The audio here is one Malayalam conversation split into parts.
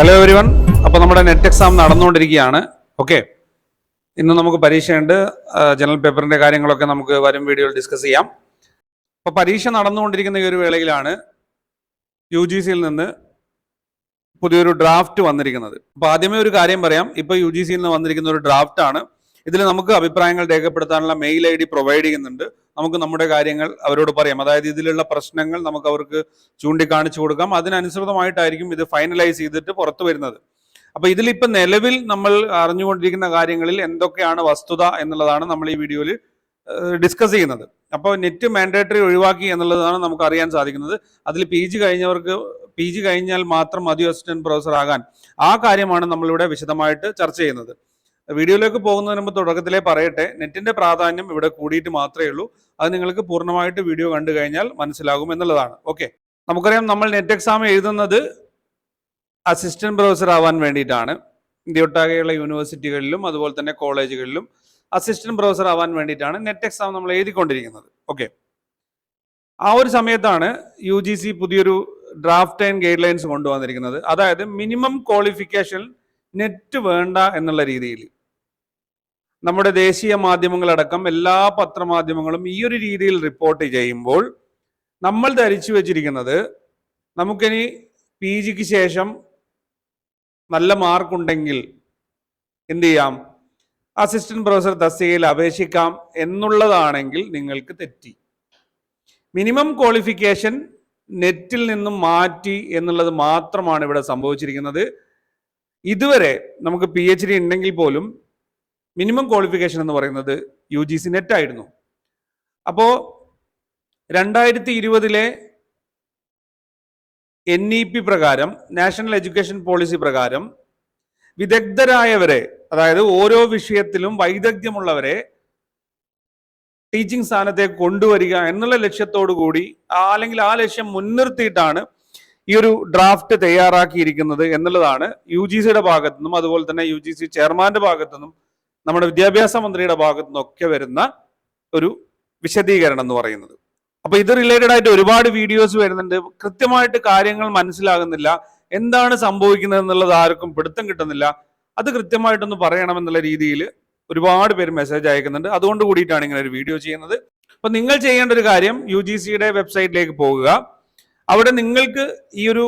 ഹലോ എവരി വൺ അപ്പോൾ നമ്മുടെ നെറ്റ് എക്സാം നടന്നുകൊണ്ടിരിക്കുകയാണ്. ഓക്കെ ഇന്ന് നമുക്ക് പരീക്ഷയുണ്ട്. ജനറൽ പേപ്പറിന്റെ കാര്യങ്ങളൊക്കെ നമുക്ക് വരും വീഡിയോയിൽ ഡിസ്കസ് ചെയ്യാം. അപ്പോൾ പരീക്ഷ നടന്നുകൊണ്ടിരിക്കുന്ന ഈ ഒരു വേളയിലാണ് യു ജി സിയിൽ നിന്ന് പുതിയൊരു ഡ്രാഫ്റ്റ് വന്നിരിക്കുന്നത്. അപ്പോൾ ആദ്യമേ ഒരു കാര്യം പറയാം. ഇപ്പോൾ യു ജി സിയിൽ നിന്ന് വന്നിരിക്കുന്ന ഒരു ഡ്രാഫ്റ്റ് ആണ്. ഇതിൽ നമുക്ക് അഭിപ്രായങ്ങൾ രേഖപ്പെടുത്താനുള്ള മെയിൽ ഐ ഡി പ്രൊവൈഡ് ചെയ്യുന്നുണ്ട്. നമുക്ക് നമ്മുടെ കാര്യങ്ങൾ അവരോട് പറയാം. അതായത് ഇതിലുള്ള പ്രശ്നങ്ങൾ നമുക്ക് അവർക്ക് ചൂണ്ടിക്കാണിച്ചു കൊടുക്കാം. അതിനനുസൃതമായിട്ടായിരിക്കും ഇത് ഫൈനലൈസ് ചെയ്തിട്ട് പുറത്തു വരുന്നത്. അപ്പൊ ഇതിലിപ്പോ നിലവിൽ നമ്മൾ അറിഞ്ഞുകൊണ്ടിരിക്കുന്ന കാര്യങ്ങളിൽ എന്തൊക്കെയാണ് വസ്തുത എന്നുള്ളതാണ് നമ്മൾ ഈ വീഡിയോയിൽ ഡിസ്കസ് ചെയ്യുന്നത്. അപ്പോൾ നെറ്റ് മാൻഡേറ്ററി ഒഴിവാക്കി എന്നുള്ളതാണ് നമുക്ക് അറിയാൻ സാധിക്കുന്നത്. അതിൽ പി ജി കഴിഞ്ഞവർക്ക് പി ജി കഴിഞ്ഞാൽ മാത്രം മതി അസിസ്റ്റന്റ് പ്രൊഫസർ ആകാൻ. ആ കാര്യമാണ് നമ്മളിവിടെ വിശദമായിട്ട് ചർച്ച ചെയ്യുന്നത്. വീഡിയോയിലേക്ക് പോകുന്നതിന് മുമ്പ് തുടക്കത്തിലേ പറയട്ടെ. നെറ്റിന്റെ പ്രാധാന്യം ഇവിടെ കൂടിയിട്ട് മാത്രമേ ഉള്ളൂ. അത് നിങ്ങൾക്ക് പൂർണമായിട്ട് വീഡിയോ കണ്ടു കഴിഞ്ഞാൽ മനസ്സിലാകും എന്നുള്ളതാണ്. ഓക്കെ. നമുക്കറിയാം നമ്മൾ നെറ്റ് എക്സാം എഴുതുന്നത് അസിസ്റ്റന്റ് പ്രൊഫസർ ആവാൻ വേണ്ടിയിട്ടാണ്. ഇന്ത്യയൊട്ടാകെയുള്ള യൂണിവേഴ്സിറ്റികളിലും അതുപോലെ തന്നെ കോളേജുകളിലും അസിസ്റ്റന്റ് പ്രൊഫസർ ആവാൻ വേണ്ടിയിട്ടാണ് നെറ്റ് എക്സാം നമ്മൾ എഴുതിക്കൊണ്ടിരിക്കുന്നത്. ഓക്കെ. ആ ഒരു സമയത്താണ് യു ജി സി പുതിയൊരു ഡ്രാഫ്റ്റ് ആൻഡ് ഗൈഡ് ലൈൻസ് കൊണ്ടുവന്നിരിക്കുന്നത്. അതായത് മിനിമം ക്വാളിഫിക്കേഷൻ നെറ്റ് വേണ്ട എന്നുള്ള രീതിയിൽ. നമ്മുടെ ദേശീയ മാധ്യമങ്ങളടക്കം എല്ലാ പത്രമാധ്യമങ്ങളും ഈ ഒരു രീതിയിൽ റിപ്പോർട്ട് ചെയ്യുമ്പോൾ നമ്മൾ ധരിച്ചു വെച്ചിരിക്കുന്നത് നമുക്കിനി പി ജിക്ക് ശേഷം നല്ല മാർക്കുണ്ടെങ്കിൽ എന്ത് ചെയ്യാം? അസിസ്റ്റന്റ് പ്രൊഫസർ തസ്തികയിൽ അപേക്ഷിക്കാം എന്നുള്ളതാണെങ്കിൽ നിങ്ങൾക്ക് തെറ്റി. മിനിമം ക്വാളിഫിക്കേഷൻ നെറ്റിൽ നിന്നും മാറ്റി എന്നുള്ളത് മാത്രമാണ് ഇവിടെ സംഭവിച്ചിരിക്കുന്നത്. ഇതുവരെ നമുക്ക് പി എച്ച് ഡി ഉണ്ടെങ്കിൽ പോലും മിനിമം ക്വാളിഫിക്കേഷൻ എന്ന് പറയുന്നത് യു ജി സി നെറ്റ് ആയിരുന്നു. അപ്പോൾ രണ്ടായിരത്തി ഇരുപതിലെ എൻ ഇ പി പ്രകാരം നാഷണൽ എഡ്യൂക്കേഷൻ പോളിസി പ്രകാരം വിദഗ്ധരായവരെ അതായത് ഓരോ വിഷയത്തിലും വൈദഗ്ധ്യമുള്ളവരെ ടീച്ചിങ് സ്ഥാനത്തേക്ക് കൊണ്ടുവരിക എന്നുള്ള ലക്ഷ്യത്തോടു കൂടി അല്ലെങ്കിൽ ആ ലക്ഷ്യം മുൻനിർത്തിയിട്ടാണ് ഈ ഒരു ഡ്രാഫ്റ്റ് തയ്യാറാക്കിയിരിക്കുന്നത് എന്നുള്ളതാണ് യു ജി സിയുടെ ഭാഗത്തു നിന്നും അതുപോലെ തന്നെ യു ജി സി ചെയർമാന്റെ ഭാഗത്തു നിന്നും നമ്മുടെ വിദ്യാഭ്യാസ മന്ത്രിയുടെ ഭാഗത്തു നിന്നൊക്കെ വരുന്ന ഒരു വിശദീകരണം എന്ന് പറയുന്നത്. അപ്പൊ ഇത് റിലേറ്റഡ് ആയിട്ട് ഒരുപാട് വീഡിയോസ് വരുന്നുണ്ട്. കൃത്യമായിട്ട് കാര്യങ്ങൾ മനസ്സിലാകുന്നില്ല. എന്താണ് സംഭവിക്കുന്നത് എന്നുള്ളത് ആർക്കും പിടുത്തം കിട്ടുന്നില്ല. അത് കൃത്യമായിട്ടൊന്ന് പറയണമെന്നുള്ള രീതിയിൽ ഒരുപാട് പേര് മെസ്സേജ് അയക്കുന്നുണ്ട്. അതുകൊണ്ട് കൂടിയിട്ടാണ് ഇങ്ങനെ ഒരു വീഡിയോ ചെയ്യുന്നത്. അപ്പൊ നിങ്ങൾ ചെയ്യേണ്ട ഒരു കാര്യം യു ജി സിയുടെ വെബ്സൈറ്റിലേക്ക് പോകുക. അവിടെ നിങ്ങൾക്ക് ഈ ഒരു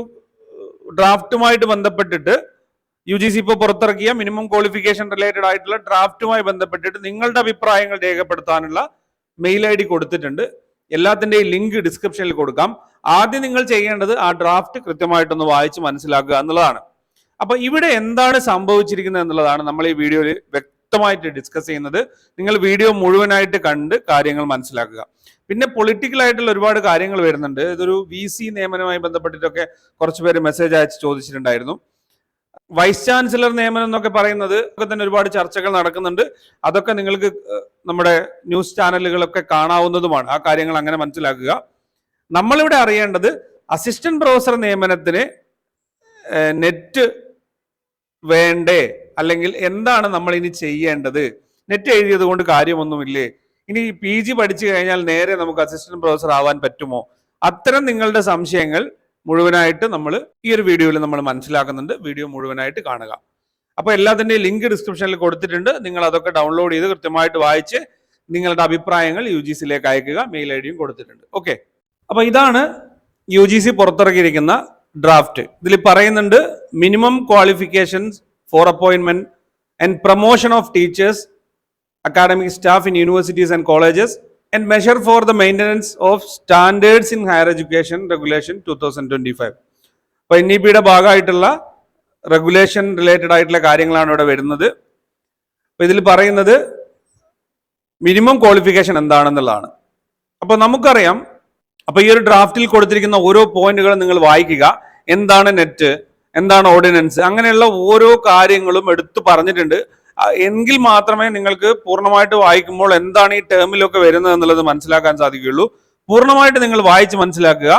ഡ്രാഫ്റ്റുമായിട്ട് ബന്ധപ്പെട്ടിട്ട് യു ജി സി ഇപ്പോൾ പുറത്തിറക്കിയ മിനിമം ക്വാളിഫിക്കേഷൻ റിലേറ്റഡ് ആയിട്ടുള്ള ഡ്രാഫ്റ്റുമായി ബന്ധപ്പെട്ടിട്ട് നിങ്ങളുടെ അഭിപ്രായങ്ങൾ രേഖപ്പെടുത്താനുള്ള മെയിൽ ഐ ഡി കൊടുത്തിട്ടുണ്ട്. എല്ലാത്തിന്റെയും ലിങ്ക് ഡിസ്ക്രിപ്ഷനിൽ കൊടുക്കാം. ആദ്യം നിങ്ങൾ ചെയ്യേണ്ടത് ആ ഡ്രാഫ്റ്റ് കൃത്യമായിട്ടൊന്ന് വായിച്ച് മനസ്സിലാക്കുക എന്നുള്ളതാണ്. അപ്പോൾ ഇവിടെ എന്താണ് സംഭവിച്ചിരിക്കുന്നത് എന്നുള്ളതാണ് നമ്മൾ ഈ വീഡിയോയിൽ വ്യക്തമായിട്ട് ഡിസ്കസ് ചെയ്യുന്നത്. നിങ്ങൾ വീഡിയോ മുഴുവനായിട്ട് കണ്ട് കാര്യങ്ങൾ മനസ്സിലാക്കുക. പിന്നെ പൊളിറ്റിക്കൽ ആയിട്ടുള്ള ഒരുപാട് കാര്യങ്ങൾ വരുന്നുണ്ട്. ഇതൊരു വി സി നിയമനവുമായി ബന്ധപ്പെട്ടിട്ടൊക്കെ കുറച്ച് പേര് മെസ്സേജ് അയച്ച് ചോദിച്ചിട്ടുണ്ടായിരുന്നു. വൈസ് ചാൻസലർ നിയമനം എന്നൊക്കെ പറയുന്നത് ഒക്കെ തന്നെ ഒരുപാട് ചർച്ചകൾ നടക്കുന്നുണ്ട്. അതൊക്കെ നിങ്ങൾക്ക് നമ്മുടെ ന്യൂസ് ചാനലുകളൊക്കെ കാണാവുന്നതുമാണ്. ആ കാര്യങ്ങൾ അങ്ങനെ മനസ്സിലാക്കുക. നമ്മളിവിടെ അറിയേണ്ടത് അസിസ്റ്റന്റ് പ്രൊഫസർ നിയമനത്തിന് നെറ്റ് വേണ്ടേ? അല്ലെങ്കിൽ എന്താണ് നമ്മൾ ഇനി ചെയ്യേണ്ടത്? നെറ്റ് എഴുതിയത് കൊണ്ട് കാര്യമൊന്നുമില്ലേ? ഇനി പി ജി പഠിച്ചു കഴിഞ്ഞാൽ നേരെ നമുക്ക് അസിസ്റ്റന്റ് പ്രൊഫസർ ആവാൻ പറ്റുമോ? അത്തരം നിങ്ങളുടെ സംശയങ്ങൾ മുഴുവനായിട്ട് നമ്മൾ ഈ ഒരു വീഡിയോയിൽ നമ്മൾ മനസ്സിലാക്കുന്നുണ്ട്. വീഡിയോ മുഴുവനായിട്ട് കാണുക. അപ്പൊ എല്ലാത്തിന്റെയും ലിങ്ക് ഡിസ്ക്രിപ്ഷനിൽ കൊടുത്തിട്ടുണ്ട്. നിങ്ങൾ അതൊക്കെ ഡൗൺലോഡ് ചെയ്ത് കൃത്യമായിട്ട് വായിച്ച് നിങ്ങളുടെ അഭിപ്രായങ്ങൾ യു ജി സിയിലേക്ക് അയക്കുക. മെയിൽ ഐ ഡിയും കൊടുത്തിട്ടുണ്ട്. ഓക്കെ. അപ്പോൾ ഇതാണ് യു ജി സി പുറത്തിറക്കിയിരിക്കുന്ന ഡ്രാഫ്റ്റ്. ഇതിൽ പറയുന്നുണ്ട് minimum qualifications for appointment and promotion of teachers academic staff in universities and colleges and measure for the maintenance of standards in higher education regulation two thousand twenty five അപ്പൊ എൻ ഇ പിയുടെ ഭാഗമായിട്ടുള്ള റെഗുലേഷൻ റിലേറ്റഡ് ആയിട്ടുള്ള കാര്യങ്ങളാണ് ഇവിടെ വരുന്നത്. അപ്പോൾ ഇതിൽ പറയുന്നത് മിനിമം ക്വാളിഫിക്കേഷൻ എന്താണെന്നുള്ളതാണ്. അപ്പോൾ നമുക്കറിയാം അപ്പോൾ ഈ ഒരു ഡ്രാഫ്റ്റിൽ കൊടുത്തിരിക്കുന്ന ഓരോ പോയിന്റുകളും നിങ്ങൾ വായിക്കുക. എന്താണ് നെറ്റ് എന്താണ് ഓർഡിനൻസ് അങ്ങനെയുള്ള ഓരോ കാര്യങ്ങളും എടുത്തു പറഞ്ഞിട്ടുണ്ട്. എങ്കിൽ മാത്രമേ നിങ്ങൾക്ക് പൂർണമായിട്ട് വായിക്കുമ്പോൾ എന്താണ് ഈ ടേമിലൊക്കെ വരുന്നത് എന്നുള്ളത് മനസ്സിലാക്കാൻ സാധിക്കുകയുള്ളൂ. പൂർണമായിട്ട് നിങ്ങൾ വായിച്ച് മനസ്സിലാക്കുക.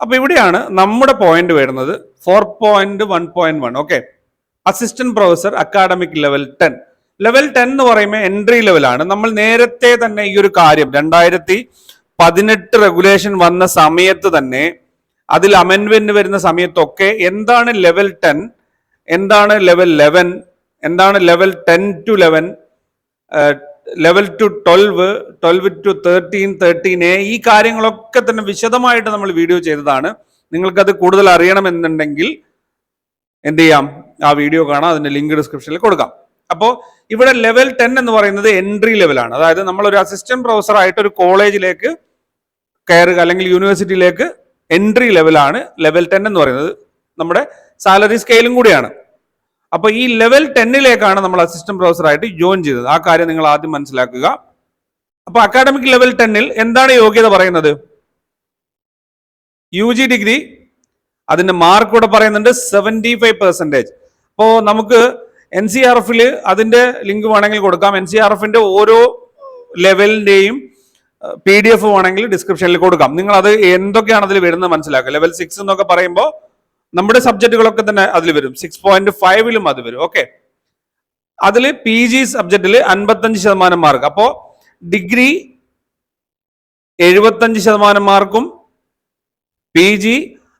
അപ്പൊ ഇവിടെയാണ് നമ്മുടെ പോയിന്റ് വരുന്നത്. Four point one point one okay assistant professor academic level ten level ten എന്ന് പറയുമ്പോൾ എൻട്രി ലെവലാണ് നമ്മൾ നേരത്തെ തന്നെ ഈ ഒരു കാര്യം രണ്ടായിരത്തി പതിനെട്ട് റെഗുലേഷൻ വന്ന സമയത്ത് തന്നെ അതിൽ അമെൻമെന്റ് വരുന്ന സമയത്തൊക്കെ എന്താണ് ലെവൽ ടെൻ എന്താണ് ലെവൽ ലെവൻ എന്താണ് level ten to eleven level to twelve twelve to thirteen thirteen A ഈ കാര്യങ്ങളൊക്കെ തന്നെ വിശദമായിട്ട് നമ്മൾ വീഡിയോ ചെയ്തതാണ്. നിങ്ങൾക്കത് കൂടുതൽ അറിയണമെന്നുണ്ടെങ്കിൽ എന്ത് ചെയ്യാം? ആ വീഡിയോ കാണാം അതിന്റെ ലിങ്ക് ഡിസ്ക്രിപ്ഷനിൽ കൊടുക്കാം. അപ്പോൾ ഇവിടെ ലെവൽ ടെൻ എന്ന് പറയുന്നത് എൻട്രി ലെവലാണ് അതായത് നമ്മൾ ഒരു അസിസ്റ്റന്റ് പ്രൊഫസർ ആയിട്ട് ഒരു കോളേജിലേക്ക് കയറുക അല്ലെങ്കിൽ യൂണിവേഴ്സിറ്റിയിലേക്ക് എൻട്രി ലെവലാണ് ലെവൽ ടെൻ എന്ന് പറയുന്നത്. നമ്മുടെ സാലറി സ്കെയിലും കൂടിയാണ്. അപ്പൊ ഈ ലെവൽ ടെന്നിലേക്കാണ് നമ്മൾ അസിസ്റ്റന്റ് പ്രൊഫസർ ആയിട്ട് ജോയിൻ ചെയ്തത്. ആ കാര്യം നിങ്ങൾ ആദ്യം മനസ്സിലാക്കുക. അപ്പൊ അക്കാഡമിക് ലെവൽ ടെന്നിൽ എന്താണ് യോഗ്യത പറയുന്നത്? യു ജി ഡിഗ്രി അതിന്റെ മാർക്ക് കൂടെ പറയുന്നുണ്ട് സെവന്റി ഫൈവ് പെർസെന്റേജ് അപ്പോൾ നമുക്ക് എൻ സി ആർ എഫിൽ അതിന്റെ ലിങ്ക് വേണമെങ്കിൽ കൊടുക്കാം. എൻ സി ആർ എഫിന്റെ ഓരോ ലെവലിന്റെയും പി ഡി എഫ് വേണമെങ്കിൽ ഡിസ്ക്രിപ്ഷനിൽ കൊടുക്കാം. നിങ്ങൾ അത് എന്തൊക്കെയാണ് അതിൽ വരുന്നത് മനസ്സിലാക്കുക. ലെവൽ സിക്സ് എന്നൊക്കെ പറയുമ്പോൾ നമ്മുടെ സബ്ജക്റ്റുകളൊക്കെ തന്നെ അതിൽ വരും. സിക്സ് പോയിന്റ് ഫൈവിലും അത് വരും. ഓക്കെ അതിൽ പി ജി സബ്ജക്റ്റിൽ അൻപത്തഞ്ച് ശതമാനം മാർക്ക് അപ്പോ ഡിഗ്രി എഴുപത്തഞ്ച് ശതമാനം മാർക്കും പി ജി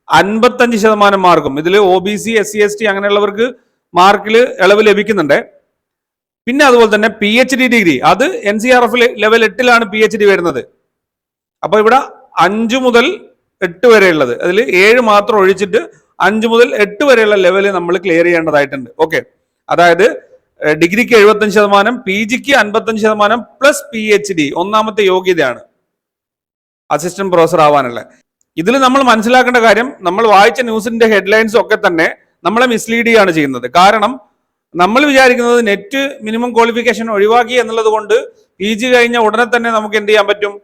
അൻപത്തഞ്ച് ശതമാനം മാർക്കും ഇതിൽ O B C S C S T അങ്ങനെയുള്ളവർക്ക് മാർക്കിൽ ഇളവ് ലഭിക്കുന്നുണ്ട്. പിന്നെ അതുപോലെ തന്നെ പി എച്ച് ഡി ഡിഗ്രി അത് N C R F level എട്ടിലാണ് പി എച്ച് ഡി വരുന്നത്. അപ്പോൾ ഇവിടെ അഞ്ച് മുതൽ എട്ട് വരെ ഉള്ളത്. അതിൽ ഏഴ് മാത്രം ഒഴിച്ചിട്ട് അഞ്ച് മുതൽ എട്ട് വരെയുള്ള ലെവൽ നമ്മൾ ക്ലിയർ ചെയ്യേണ്ടതായിട്ടുണ്ട്. ഓക്കെ അതായത് ഡിഗ്രിക്ക് എഴുപത്തഞ്ച് ശതമാനം പി ജിക്ക് അൻപത്തഞ്ച് ശതമാനം പ്ലസ് പി എച്ച് ഡി ഒന്നാമത്തെ യോഗ്യതയാണ് അസിസ്റ്റന്റ് പ്രൊഫസർ ആവാനുള്ള. ഇതിൽ നമ്മൾ മനസ്സിലാക്കേണ്ട കാര്യം നമ്മൾ വായിച്ച ന്യൂസിന്റെ ഹെഡ്ലൈൻസ് ഒക്കെ തന്നെ നമ്മളെ മിസ്ലീഡ് ചെയ്യാണ് ചെയ്യുന്നത്. കാരണം നമ്മൾ വിചാരിക്കുന്നത് നെറ്റ് മിനിമം ക്വാളിഫിക്കേഷൻ ഒഴിവാക്കി എന്നുള്ളത് കൊണ്ട് പി ജി കഴിഞ്ഞ ഉടനെ തന്നെ നമുക്ക് എന്ത് ചെയ്യാൻ പറ്റും?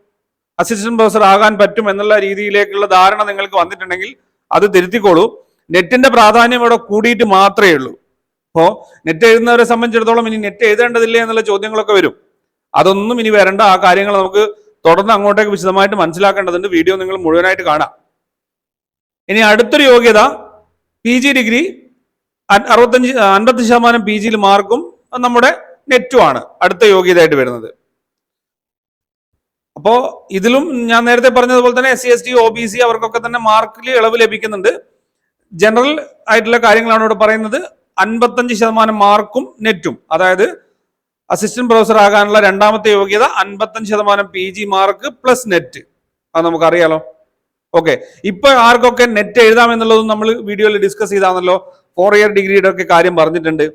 അസിസ്റ്റന്റ് പ്രൊഫസർ ആകാൻ പറ്റും എന്നുള്ള രീതിയിലേക്കുള്ള ധാരണ നിങ്ങൾക്ക് വന്നിട്ടുണ്ടെങ്കിൽ അത് തിരുത്തിക്കോളൂ. നെറ്റിന്റെ പ്രാധാന്യം ഇവിടെ കൂടിയിട്ട് മാത്രമേ ഉള്ളൂ. അപ്പോ നെറ്റ് എഴുതുന്നവരെ സംബന്ധിച്ചിടത്തോളം ഇനി നെറ്റ് എഴുതേണ്ടതില്ലേ എന്നുള്ള ചോദ്യങ്ങളൊക്കെ വരും. അതൊന്നും ഇനി വരണ്ട. ആ കാര്യങ്ങൾ നമുക്ക് തുടർന്ന് അങ്ങോട്ടേക്ക് വിശദമായിട്ട് മനസ്സിലാക്കേണ്ടതുണ്ട്. വീഡിയോ നിങ്ങൾ മുഴുവനായിട്ട് കാണാം. ഇനി അടുത്തൊരു യോഗ്യത പി ജി ഡിഗ്രി അറുപത്തഞ്ച് അൻപത്തി ശതമാനം പി ജിയിൽ മാർക്കും നമ്മുടെ നെറ്റുമാണ് അടുത്ത യോഗ്യതയായിട്ട് വരുന്നത്. അപ്പോ ഇതിലും ഞാൻ നേരത്തെ പറഞ്ഞതുപോലെ തന്നെ S C S T O B C അവർക്കൊക്കെ തന്നെ മാർക്കിൽ ഇളവ് ലഭിക്കുന്നുണ്ട്. ജനറൽ ആയിട്ടുള്ള കാര്യങ്ങളാണ് ഇവിടെ പറയുന്നത്. അൻപത്തഞ്ച് ശതമാനം മാർക്കും നെറ്റും. അതായത് അസിസ്റ്റന്റ് പ്രൊഫസർ ആകാനുള്ള രണ്ടാമത്തെ യോഗ്യത അൻപത്തഞ്ച് ശതമാനം P G mark plus NET അത് നമുക്കറിയാലോ. ഓക്കെ ഇപ്പൊ ആർക്കൊക്കെ നെറ്റ് എഴുതാം എന്നുള്ളതും നമ്മൾ വീഡിയോയിൽ ഡിസ്കസ് ചെയ്താണല്ലോ. ഫോർ ഇയർ ഡിഗ്രിയുടെ ഒക്കെ കാര്യം പറഞ്ഞിട്ടുണ്ട്.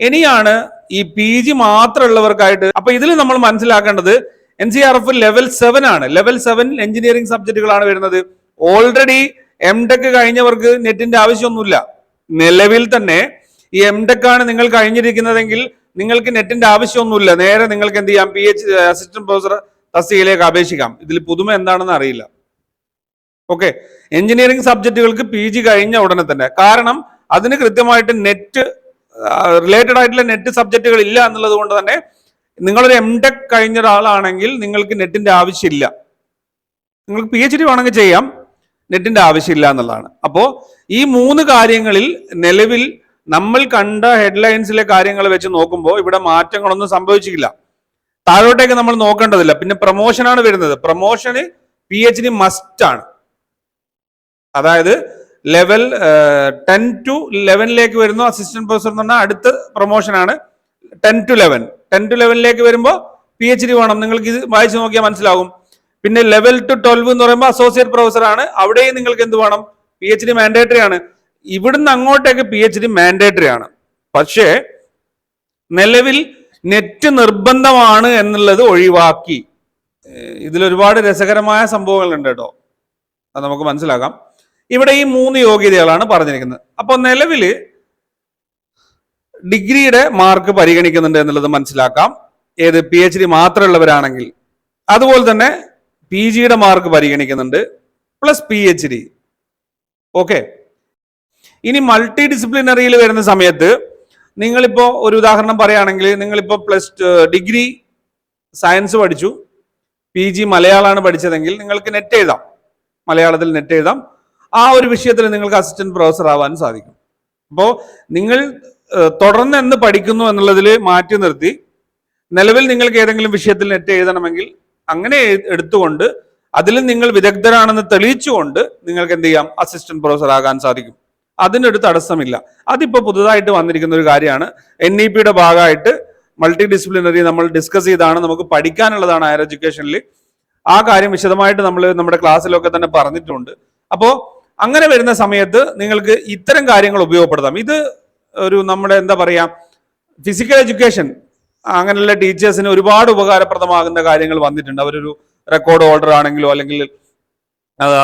ഇനിയാണ് ഈ പി ജി മാത്രമുള്ളവർക്കായിട്ട് അപ്പൊ ഇതിൽ നമ്മൾ മനസ്സിലാക്കേണ്ടത് N C R F level seven ആണ്. ലെവൽ സെവൻ എഞ്ചിനീയറിംഗ് സബ്ജക്റ്റുകളാണ് വരുന്നത്. ഓൾറെഡി എം ടെക് കഴിഞ്ഞവർക്ക് നെറ്റിന്റെ ആവശ്യമൊന്നുമില്ല. നിലവിൽ തന്നെ ഈ എം ടെക് ആണ് നിങ്ങൾ കഴിഞ്ഞിരിക്കുന്നതെങ്കിൽ നിങ്ങൾക്ക് നെറ്റിന്റെ ആവശ്യമൊന്നുമില്ല. നേരെ നിങ്ങൾക്ക് എന്ത് ചെയ്യാം? പി എച്ച് അസിസ്റ്റന്റ് പ്രൊഫസർ തസ്തികയിലേക്ക് അപേക്ഷിക്കാം. ഇതിൽ പുതുമ എന്താണെന്ന് അറിയില്ല. ഓക്കെ എഞ്ചിനീയറിംഗ് സബ്ജക്റ്റുകൾക്ക് പി ജി കഴിഞ്ഞ ഉടനെ തന്നെ. കാരണം അതിന് കൃത്യമായിട്ട് നെറ്റ് റിലേറ്റഡ് ആയിട്ടുള്ള നെറ്റ് സബ്ജക്റ്റുകൾ ഇല്ല എന്നുള്ളത് കൊണ്ട് തന്നെ നിങ്ങളൊരു എം ടെക് കഴിഞ്ഞ ഒരാളാണെങ്കിൽ നിങ്ങൾക്ക് നെറ്റിന്റെ ആവശ്യമില്ല. നിങ്ങൾക്ക് പി എച്ച് ഡി വേണമെങ്കിൽ ചെയ്യാം നെറ്റിന്റെ ആവശ്യമില്ല എന്നുള്ളതാണ്. അപ്പോൾ ഈ മൂന്ന് കാര്യങ്ങളിൽ നിലവിൽ നമ്മൾ കണ്ട ഹെഡ്ലൈൻസിലെ കാര്യങ്ങൾ വെച്ച് നോക്കുമ്പോൾ ഇവിടെ മാറ്റങ്ങളൊന്നും സംഭവിച്ചിട്ടില്ല. താഴോട്ടേക്ക് നമ്മൾ നോക്കേണ്ടതില്ല. പിന്നെ പ്രൊമോഷനാണ് വരുന്നത്. പ്രൊമോഷന് പി എച്ച് ഡി മസ്റ്റ് ആണ്. അതായത് ലെവൽ ടെൻ ടു ലെവനിലേക്ക് വരുന്നു അസിസ്റ്റന്റ് പ്രൊഫസർ എന്ന് പറഞ്ഞാൽ അടുത്ത പ്രൊമോഷനാണ് ten to eleven ten to ലെവനിലേക്ക് വരുമ്പോൾ പി എച്ച് ഡി വേണം. നിങ്ങൾക്ക് ഇത് വായിച്ചു നോക്കിയാൽ മനസ്സിലാകും. പിന്നെ ലെവൽ ടു ട്വൽവ് എന്ന് പറയുമ്പോൾ അസോസിയേറ്റ് പ്രൊഫസർ ആണ്. അവിടെയും നിങ്ങൾക്ക് എന്ത് വേണം? പി എച്ച് ഡി മാൻഡേറ്ററി ആണ്. ഇവിടുന്ന് അങ്ങോട്ടേക്ക് പി എച്ച് ഡി മാൻഡേറ്ററി ആണ്. പക്ഷേ നിലവിൽ നെറ്റ് നിർബന്ധമാണ് എന്നുള്ളത് ഒഴിവാക്കി. ഇതിലൊരുപാട് രസകരമായ സംഭവങ്ങളുണ്ട് കേട്ടോ. അത് നമുക്ക് മനസ്സിലാക്കാം. ഇവിടെ ഈ മൂന്ന് യോഗ്യതകളാണ് പറഞ്ഞിരിക്കുന്നത്. അപ്പോൾ നിലവിൽ ഡിഗ്രിയുടെ മാർക്ക് പരിഗണിക്കുന്നുണ്ട് എന്നുള്ളത് മനസ്സിലാക്കാം. ഏത് പി എച്ച് ഡി മാത്രമുള്ളവരാണെങ്കിൽ അതുപോലെ തന്നെ പി ജിയുടെ മാർക്ക് പരിഗണിക്കുന്നുണ്ട് plus P H D okay ഇനി മൾട്ടി ഡിസിപ്ലിനറിയിൽ വരുന്ന സമയത്ത് നിങ്ങളിപ്പോ ഒരു ഉദാഹരണം പറയുകയാണെങ്കിൽ നിങ്ങളിപ്പോ പ്ലസ് ഡിഗ്രി സയൻസ് പഠിച്ചു. പി ജി മലയാളമാണ് പഠിച്ചതെങ്കിൽ നിങ്ങൾക്ക് നെറ്റ് എഴുതാം. മലയാളത്തിൽ നെറ്റ് എഴുതാം. ആ ഒരു വിഷയത്തിൽ നിങ്ങൾക്ക് അസിസ്റ്റന്റ് പ്രൊഫസർ ആവാൻ സാധിക്കും. അപ്പോൾ നിങ്ങൾ തുടർന്ന് എന്ന് പഠിക്കുന്നു എന്നുള്ളതിൽ മാറ്റി നിർത്തി. നിലവിൽ നിങ്ങൾക്ക് ഏതെങ്കിലും വിഷയത്തിൽ നെറ്റ് എഴുതണമെങ്കിൽ അങ്ങനെ എടുത്തുകൊണ്ട് അതിൽ നിങ്ങൾ വിദഗ്ധരാണെന്ന് തെളിയിച്ചുകൊണ്ട് നിങ്ങൾക്ക് എന്ത് ചെയ്യാം? അസിസ്റ്റന്റ് പ്രൊഫസർ ആകാൻ സാധിക്കും. അതിനൊരു തടസ്സമില്ല. അതിപ്പോൾ പുതുതായിട്ട് വന്നിരിക്കുന്ന ഒരു കാര്യമാണ്. എൻ ഇ പിയുടെ ഭാഗമായിട്ട് മൾട്ടി ഡിസിപ്ലിനറി നമ്മൾ ഡിസ്കസ് ചെയ്താണ്. നമുക്ക് പഠിക്കാനുള്ളതാണ് ഹയർ എഡ്യൂക്കേഷനിൽ ആ കാര്യം വിശദമായിട്ട് നമ്മൾ നമ്മുടെ ക്ലാസ്സിലൊക്കെ തന്നെ പറഞ്ഞിട്ടുണ്ട്. അപ്പോൾ അങ്ങനെ വരുന്ന സമയത്ത് നിങ്ങൾക്ക് ഇത്തരം കാര്യങ്ങൾ ഉപയോഗപ്പെടുത്താം. ഇത് ഒരു നമ്മുടെ എന്താ പറയുക ഫിസിക്കൽ എഡ്യൂക്കേഷൻ അങ്ങനെയുള്ള ടീച്ചേഴ്സിന് ഒരുപാട് ഉപകാരപ്രദമാകുന്ന കാര്യങ്ങൾ വന്നിട്ടുണ്ട്. അവരൊരു റെക്കോർഡ് ഹോൾഡർ ആണെങ്കിലും അല്ലെങ്കിൽ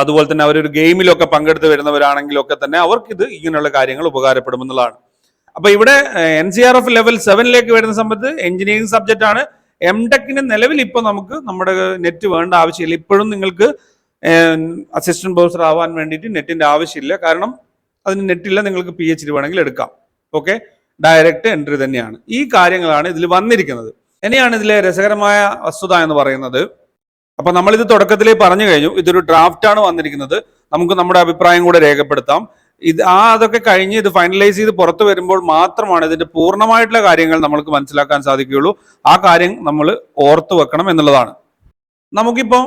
അതുപോലെ തന്നെ അവരൊരു ഗെയിമിലൊക്കെ പങ്കെടുത്ത് വരുന്നവരാണെങ്കിലും ഒക്കെ തന്നെ അവർക്ക് ഇത് ഇങ്ങനെയുള്ള കാര്യങ്ങൾ ഉപകാരപ്പെടുമെന്നുള്ളതാണ് അപ്പൊ ഇവിടെ N C R F level സെവനിലേക്ക് വരുന്ന സമയത്ത് എഞ്ചിനീയറിംഗ് സബ്ജക്റ്റ് ആണ്. എം ടെക്കിന് നിലവിൽ ഇപ്പൊ നമുക്ക് നമ്മുടെ നെറ്റ് വേണ്ട ആവശ്യമില്ല. ഇപ്പോഴും നിങ്ങൾക്ക് അസിസ്റ്റന്റ് പ്രൊഫസർ ആവാൻ വേണ്ടിയിട്ട് നെറ്റിന്റെ ആവശ്യമില്ല. കാരണം അതിന് നെറ്റില്ല നിങ്ങൾക്ക് പി എച്ച് ഡി വേണമെങ്കിൽ എടുക്കാം. ഓക്കെ? ഡയറക്റ്റ് എൻട്രി തന്നെയാണ്. ഈ കാര്യങ്ങളാണ് ഇതിൽ വന്നിരിക്കുന്നത്. ഇനിയാണ് ഇതിലെ രസകരമായ വസ്തുത എന്ന് പറയുന്നത്. അപ്പൊ നമ്മൾ ഇത് തുടക്കത്തിലേ പറഞ്ഞു കഴിഞ്ഞു. ഇതൊരു ഡ്രാഫ്റ്റ് ആണ് വന്നിരിക്കുന്നത്. നമുക്ക് നമ്മുടെ അഭിപ്രായം കൂടെ രേഖപ്പെടുത്താം. ഇത് ആ അതൊക്കെ കഴിഞ്ഞ് ഇത് ഫൈനലൈസ് ചെയ്ത് പുറത്തു വരുമ്പോൾ മാത്രമാണ് ഇതിന്റെ പൂർണമായിട്ടുള്ള കാര്യങ്ങൾ നമ്മൾക്ക് മനസ്സിലാക്കാൻ സാധിക്കുകയുള്ളൂ. ആ കാര്യം നമ്മൾ ഓർത്തു വെക്കണം എന്നുള്ളതാണ്. നമുക്കിപ്പോ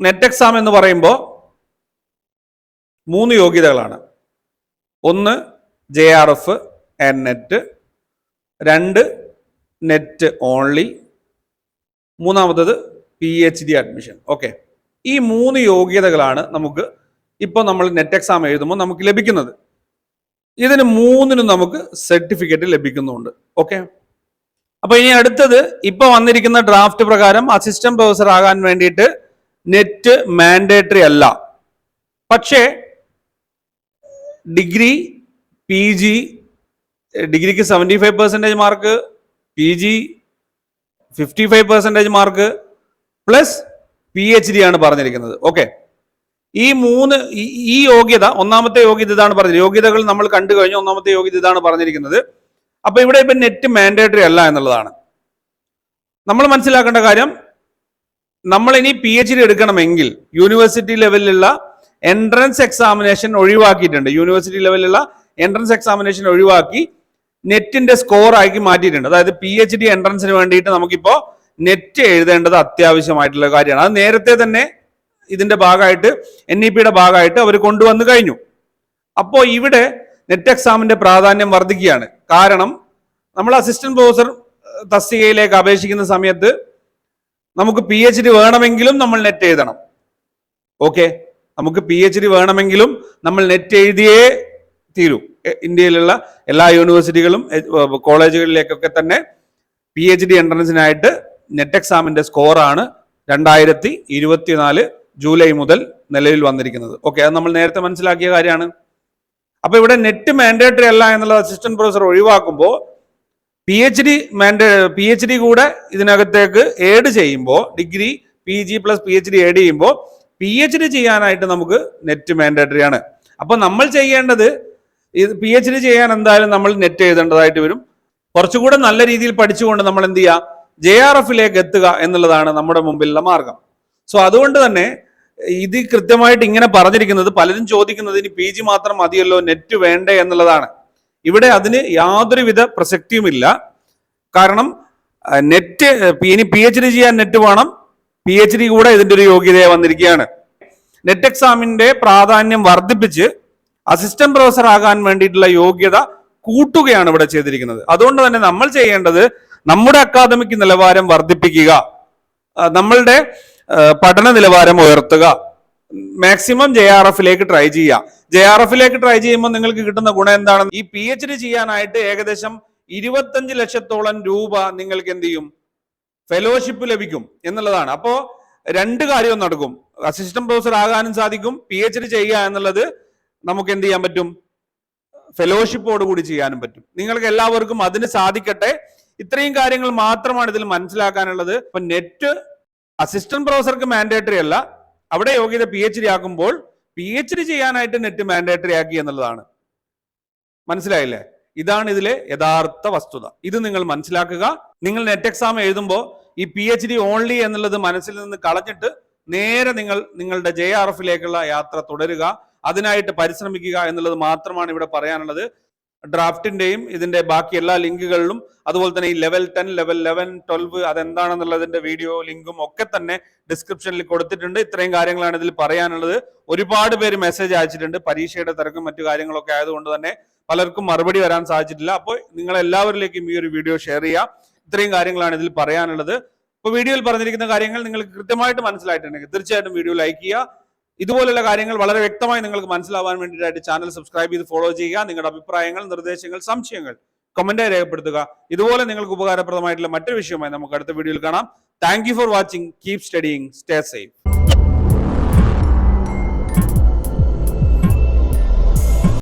നെറ്റ് എക്സാം എന്ന് പറയുമ്പോൾ മൂന്ന് യോഗ്യതകളാണ്. ഒന്ന് J R F and NET രണ്ട് നെറ്റ് ഓൺലി മൂന്നാമത്തത് P H D admission okay ഈ മൂന്ന് യോഗ്യതകളാണ് നമുക്ക് ഇപ്പോൾ നമ്മൾ നെറ്റ് എക്സാം എഴുതുമ്പോൾ നമുക്ക് ലഭിക്കുന്നത്. ഇതിന് മൂന്നിനും നമുക്ക് സർട്ടിഫിക്കറ്റ് ലഭിക്കുന്നുണ്ട്. ഓക്കെ അപ്പൊ ഇനി അടുത്തത് ഇപ്പൊ വന്നിരിക്കുന്ന ഡ്രാഫ്റ്റ് പ്രകാരം അസിസ്റ്റന്റ് പ്രൊഫസർ ആകാൻ വേണ്ടിയിട്ട് നെറ്റ് മാൻഡേറ്ററി അല്ല. പക്ഷേ ഡിഗ്രി പി ജി ഡിഗ്രിക്ക് seventy five percentage mark P G fifty five percentage mark plus P H D ആണ് പറഞ്ഞിരിക്കുന്നത്. ഓക്കെ ഈ മൂന്ന് ഈ- യോഗ്യത ഒന്നാമത്തെ യോഗ്യത ഇതാണ് പറഞ്ഞത്. യോഗ്യതകൾ നമ്മൾ കണ്ടു കഴിഞ്ഞു ഒന്നാമത്തെ യോഗ്യത ഇതാണ് പറഞ്ഞിരിക്കുന്നത്. അപ്പൊ ഇവിടെ ഇപ്പം നെറ്റ് മാൻഡേറ്ററി അല്ല എന്നുള്ളതാണ്. നമ്മൾ മനസ്സിലാക്കേണ്ട കാര്യം നമ്മൾ ഇനി പി എച്ച് ഡി എടുക്കണമെങ്കിൽ യൂണിവേഴ്സിറ്റി ലെവലിലുള്ള എൻട്രൻസ് എക്സാമിനേഷൻ ഒഴിവാക്കിയിട്ടുണ്ട്. യൂണിവേഴ്സിറ്റി ലെവലിലുള്ള എൻട്രൻസ് എക്സാമിനേഷൻ ഒഴിവാക്കി നെറ്റിന്റെ സ്കോർ ആക്കി മാറ്റിയിട്ടുണ്ട്. അതായത് പി എച്ച് ഡി എൻട്രൻസിന് വേണ്ടിയിട്ട് നമുക്കിപ്പോ നെറ്റ് എഴുതേണ്ടത് അത്യാവശ്യമായിട്ടുള്ള കാര്യമാണ്. അത് നേരത്തെ തന്നെ ഇതിന്റെ ഭാഗമായിട്ട് എൻ ഇ പിയുടെ ഭാഗമായിട്ട് അവർ കൊണ്ടുവന്നു കഴിഞ്ഞു. അപ്പോൾ ഇവിടെ നെറ്റ് എക്സാമിന്റെ പ്രാധാന്യം വർദ്ധിക്കുകയാണ്. കാരണം നമ്മൾ അസിസ്റ്റന്റ് പ്രൊഫസർ തസ്തികയിലേക്ക് അപേക്ഷിക്കുന്ന സമയത്ത് നമുക്ക് പി എച്ച് ഡി വേണമെങ്കിലും നമ്മൾ നെറ്റ് എഴുതണം. ഓക്കെ നമുക്ക് പി എച്ച് ഡി വേണമെങ്കിലും നമ്മൾ നെറ്റ് എഴുതിയേ തീരൂ. ഇന്ത്യയിലുള്ള എല്ലാ യൂണിവേഴ്സിറ്റികളും കോളേജുകളിലേക്കൊക്കെ തന്നെ പി എച്ച് ഡി എൻട്രൻസിനായിട്ട് നെറ്റ് എക്സാമിന്റെ സ്കോറാണ് രണ്ടായിരത്തി ഇരുപത്തിനാല് ജൂലൈ മുതൽ നിലവിൽ വന്നിരിക്കുന്നത്. ഓക്കെ അത് നമ്മൾ നേരത്തെ മനസ്സിലാക്കിയ കാര്യമാണ്. അപ്പോൾ ഇവിടെ നെറ്റ് മാൻഡേറ്ററി അല്ല എന്നുള്ള അസിസ്റ്റന്റ് പ്രൊഫസർ ഒഴിവാക്കുമ്പോൾ പി എച്ച് ഡി മാൻഡേ പി എച്ച് ഡി കൂടെ ഇതിനകത്തേക്ക് ഏഡ് ചെയ്യുമ്പോൾ degree P G plus P H D add ചെയ്യുമ്പോൾ പി എച്ച് ഡി ചെയ്യാനായിട്ട് നമുക്ക് നെറ്റ് മാൻഡേറ്ററി ആണ്. അപ്പോൾ നമ്മൾ ചെയ്യേണ്ടത് ഇത് പി എച്ച് ഡി ചെയ്യാൻ എന്തായാലും നമ്മൾ നെറ്റ് എഴുതേണ്ടതായിട്ട് വരും. കുറച്ചുകൂടെ നല്ല രീതിയിൽ പഠിച്ചുകൊണ്ട് നമ്മൾ എന്ത് ചെയ്യുക ജെ ആർ എഫിലേക്ക് എത്തുക എന്നുള്ളതാണ് നമ്മുടെ മുമ്പിലുള്ള മാർഗം. സോ അതുകൊണ്ട് തന്നെ ഇത് കൃത്യമായിട്ട് ഇങ്ങനെ പറഞ്ഞിരിക്കുന്നത് പലരും ചോദിക്കുന്നത് ഇനി പി ജി മാത്രം മതിയല്ലോ നെറ്റ് വേണ്ടേ എന്നുള്ളതാണ്. ഇവിടെ അതിന് യാതൊരുവിധ പ്രസക്തിയുമില്ല. കാരണം നെറ്റ് ഇനി പി എച്ച് ഡി ചെയ്യാൻ നെറ്റ് വേണം. പി എച്ച് ഡി കൂടെ ഇതിന്റെ ഒരു യോഗ്യതയെ വന്നിരിക്കുകയാണ്. നെറ്റ് എക്സാമിന്റെ പ്രാധാന്യം വർദ്ധിപ്പിച്ച് അസിസ്റ്റന്റ് പ്രൊഫസർ ആകാൻ വേണ്ടിയിട്ടുള്ള യോഗ്യത കൂട്ടുകയാണ് ഇവിടെ ചെയ്തിരിക്കുന്നത്. അതുകൊണ്ട് തന്നെ നമ്മൾ ചെയ്യേണ്ടത് നമ്മുടെ അക്കാദമിക് നിലവാരം വർദ്ധിപ്പിക്കുക നമ്മളുടെ പഠന നിലവാരം ഉയർത്തുക. മാക്സിമം ജെ ആർ എഫിലേക്ക് ട്രൈ ചെയ്യുക. ജെ ആർ എഫിലേക്ക് ട്രൈ ചെയ്യുമ്പോൾ നിങ്ങൾക്ക് കിട്ടുന്ന ഗുണം എന്താണ്? ഈ പി എച്ച് ഡി ചെയ്യാനായിട്ട് ഏകദേശം ഇരുപത്തഞ്ച് ലക്ഷത്തോളം രൂപ നിങ്ങൾക്ക് എന്ത് ചെയ്യും? ഫെലോഷിപ്പ് ലഭിക്കും എന്നുള്ളതാണ്. അപ്പോ രണ്ട് കാര്യവും നടക്കും. അസിസ്റ്റന്റ് പ്രൊഫസർ ആകാനും സാധിക്കും പി എച്ച് ഡി ചെയ്യുക എന്നുള്ളത് നമുക്ക് എന്ത് ചെയ്യാൻ പറ്റും? ഫെലോഷിപ്പോട് കൂടി ചെയ്യാനും പറ്റും. നിങ്ങൾക്ക് എല്ലാവർക്കും അതിന് സാധിക്കട്ടെ. ഇത്രയും കാര്യങ്ങൾ മാത്രമാണ് ഇതിൽ മനസ്സിലാക്കാനുള്ളത്. ഇപ്പൊ നെറ്റ് അസിസ്റ്റന്റ് പ്രൊഫസർക്ക് മാൻഡേറ്ററി അല്ല. അവിടെ യോഗ്യത പി എച്ച് ഡി ആക്കുമ്പോൾ പി എച്ച് ഡി ചെയ്യാനായിട്ട് നെറ്റ് മാൻഡേറ്ററി ആക്കി എന്നുള്ളതാണ്. മനസ്സിലായില്ലേ? ഇതാണ് ഇതിലെ യഥാർത്ഥ വസ്തുത. ഇത് നിങ്ങൾ മനസ്സിലാക്കുക. നിങ്ങൾ നെറ്റ് എക്സാം എഴുതുമ്പോൾ ഈ പി എച്ച് ഡി ഓൺലി എന്നുള്ളത് മനസ്സിൽ നിന്ന് കളഞ്ഞിട്ട് നേരെ നിങ്ങൾ നിങ്ങളുടെ ജെ ആർ എഫിലേക്കുള്ള യാത്ര തുടരുക. അതിനായിട്ട് പരിശ്രമിക്കുക എന്നുള്ളത് മാത്രമാണ് ഇവിടെ പറയാനുള്ളത്. ഡ്രാഫ്റ്റിന്റെയും ഇതിന്റെ ബാക്കി എല്ലാ ലിങ്കുകളിലും അതുപോലെ തന്നെ ഈ level ten level eleven twelve അതെന്താണെന്നുള്ളതിന്റെ video ലിങ്കും ഒക്കെ തന്നെ ഡിസ്ക്രിപ്ഷനിൽ കൊടുത്തിട്ടുണ്ട്. ഇത്രയും കാര്യങ്ങളാണ് ഇതിൽ പറയാനുള്ളത്. ഒരുപാട് പേര് മെസ്സേജ് അയച്ചിട്ടുണ്ട്. പരീക്ഷയുടെ തിരക്കും മറ്റു കാര്യങ്ങളൊക്കെ ആയതുകൊണ്ട് തന്നെ പലർക്കും മറുപടി വരാൻ സാധിച്ചിട്ടില്ല. അപ്പോൾ നിങ്ങൾ എല്ലാവരിലേക്കും ഈ ഒരു വീഡിയോ ഷെയർ ചെയ്യാം. ഇത്രയും കാര്യങ്ങളാണ് ഇതിൽ പറയാനുള്ളത്. ഇപ്പൊ വീഡിയോയിൽ പറഞ്ഞിരിക്കുന്ന കാര്യങ്ങൾ നിങ്ങൾക്ക് കൃത്യമായിട്ട് മനസ്സിലായിട്ടുണ്ടെങ്കിൽ തീർച്ചയായിട്ടും വീഡിയോ ലൈക്ക് ചെയ്യുക. ഇതുപോലുള്ള കാര്യങ്ങൾ വളരെ വ്യക്തമായി നിങ്ങൾക്ക് മനസ്സിലാവാൻ വേണ്ടിയിട്ടായിട്ട് ചാനൽ സബ്സ്ക്രൈബ് ചെയ്ത് ഫോളോ ചെയ്യുക. നിങ്ങളുടെ അഭിപ്രായങ്ങൾ നിർദ്ദേശങ്ങൾ സംശയങ്ങൾ കമന്റായി രേഖപ്പെടുത്തുക. ഇതുപോലെ നിങ്ങൾക്ക് ഉപകാരപ്രദമായിട്ടുള്ള മറ്റൊരു വിഷയമായി നമുക്ക് അടുത്ത വീഡിയോയിൽ കാണാം. Thank for watching keep studying stay safe